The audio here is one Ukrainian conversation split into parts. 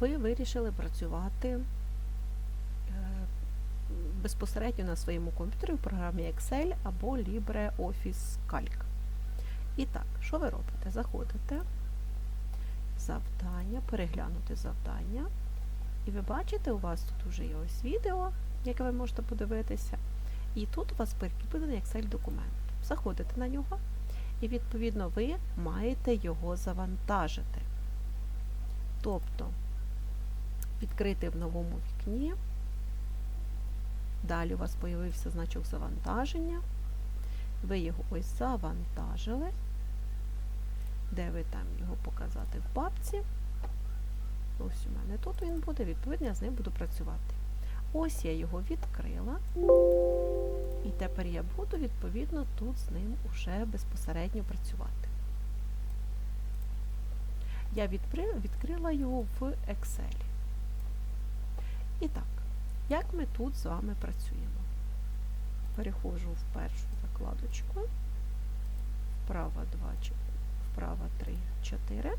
ви вирішили працювати е, безпосередньо на своєму комп'ютері в програмі Excel або LibreOffice Calc. І так, що ви робите? Заходите, завдання, переглянути завдання. І ви бачите, у вас тут вже є ось відео, яке ви можете подивитися. І тут у вас прикріплений Excel документ. Заходите на нього, і відповідно ви маєте його завантажити. Тобто відкрити в новому вікні. Далі у вас з'явився значок завантаження. Ви його ось завантажили. Де ви там його показати в папці? Ось у мене тут він буде, відповідно, я з ним буду працювати. Ось я його відкрила. І тепер я буду, відповідно, тут з ним уже безпосередньо працювати. Я відкрила, його в Excel. І так, як ми тут з вами працюємо? Переходжу в першу закладочку, вправо 2, вправо 3, 4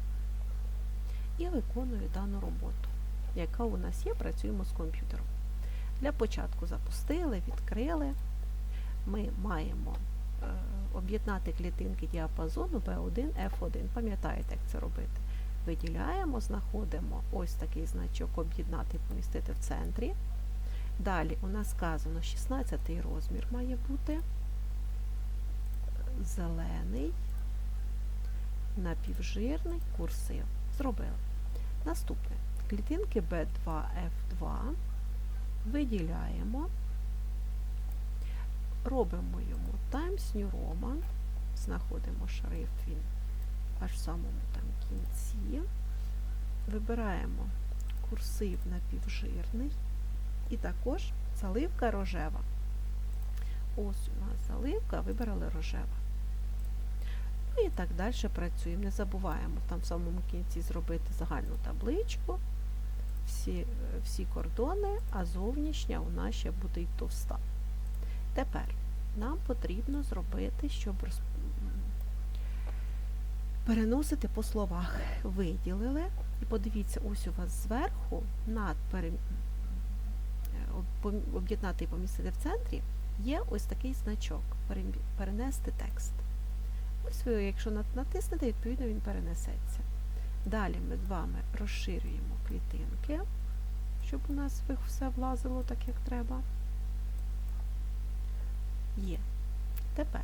і виконую дану роботу, яка у нас є, працюємо з комп'ютером. Для початку запустили, відкрили. Ми маємо е, об'єднати клітинки діапазону B1, F1. Пам'ятаєте, як це робити? Виділяємо, знаходимо ось такий значок об'єднати і помістити в центрі. Далі у нас сказано 16 розмір має бути зелений, напівжирний, курсив. Зробили. Наступне. Клітинки B2, F2 виділяємо, робимо йому Times New Roman, знаходимо шрифт він аж в самому там кінці, вибираємо курсив напівжирний і також заливка рожева. Ось у нас заливка, вибрали рожева. Ну і так далі працюємо. Не забуваємо там в самому кінці зробити загальну табличку, всі, всі кордони, а зовнішня у нас ще буде й товста. Тепер нам потрібно зробити, щоб роз... переносити по словах. Виділили. І подивіться, ось у вас зверху над пере... об'єднати і помістити в центрі є ось такий значок перенести текст. Ось ви, якщо натиснете, відповідно він перенесеться. Далі ми з вами розширюємо клітинки, щоб у нас все влазило так, як треба. Є. Тепер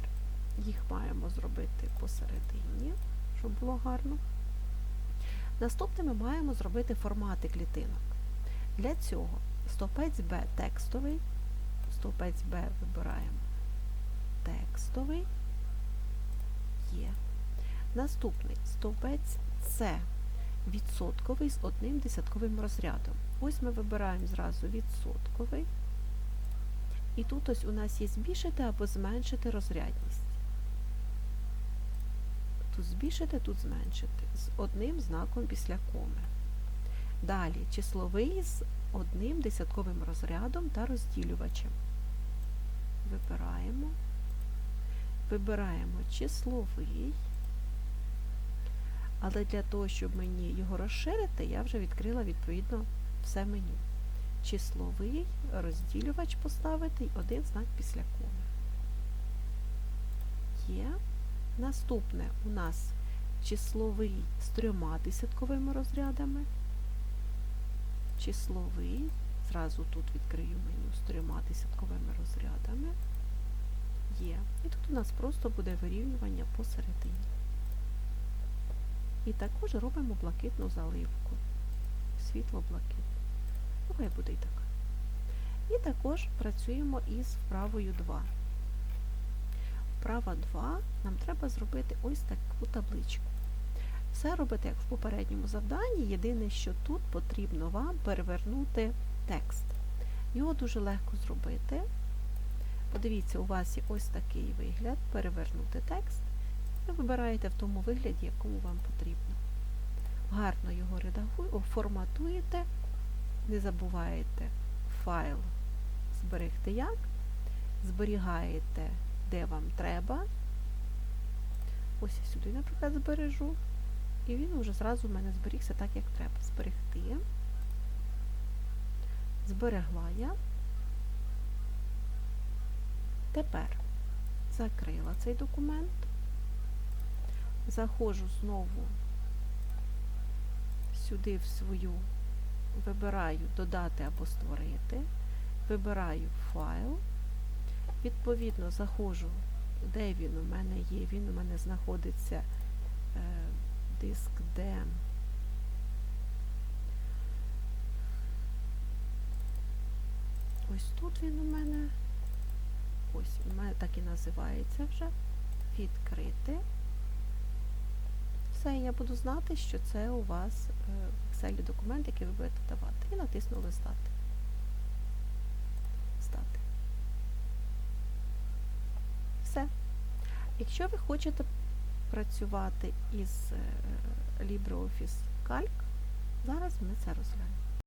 їх маємо зробити посередині, щоб було гарно. Наступне ми маємо зробити формати клітинок. Для цього стовпець Б текстовий, стовпець Б вибираємо текстовий. Є. Наступний стовпець С відсотковий з одним десятковим розрядом. Ось ми вибираємо зразу відсотковий. І тут ось у нас є збільшити або зменшити розрядність. Тут збільшити, тут зменшити. З одним знаком після коми. Далі числовий з одним десятковим розрядом та розділювачем. Вибираємо. Вибираємо числовий. Але для того, щоб мені його розширити, я вже відкрила відповідно все меню. Числовий, розділювач поставити і один знак після коми. Є. Наступне у нас числовий з трьома десятковими розрядами. Числовий, зразу тут відкрию меню з трьома десятковими розрядами. Є. І тут у нас просто буде вирівнювання посередині. І також робимо блакитну заливку. Світло-блакитну. Ну, буде і така. І також працюємо із вправою 2. Вправа 2 нам треба зробити ось таку табличку. Все робите, як в попередньому завданні, єдине, що тут потрібно вам перевернути текст. Його дуже легко зробити. Подивіться, у вас є ось такий вигляд, перевернути текст. Ви вибираєте в тому вигляді, якому вам потрібно. Гарно його редагуєте, форматуєте, не забуваєте файл зберегти як, зберігаєте, де вам треба. Ось я сюди, наприклад, збережу. і він уже зразу в мене зберігся так, як треба. Зберегти. Зберегла я. Тепер закрила цей документ. Заходжу знову сюди в свою, вибираю додати або створити, вибираю файл, відповідно заходжу, де він у мене є, він у мене знаходиться е, диск D. Ось тут він у мене. Ось, у мене так і називається вже. Відкрити. Все, я буду знати, що це у вас е, в Excel документ, який ви будете давати. І натиснули Здати. Все. Якщо ви хочете працювати із е, LibreOffice Calc, зараз ми це розглянемо.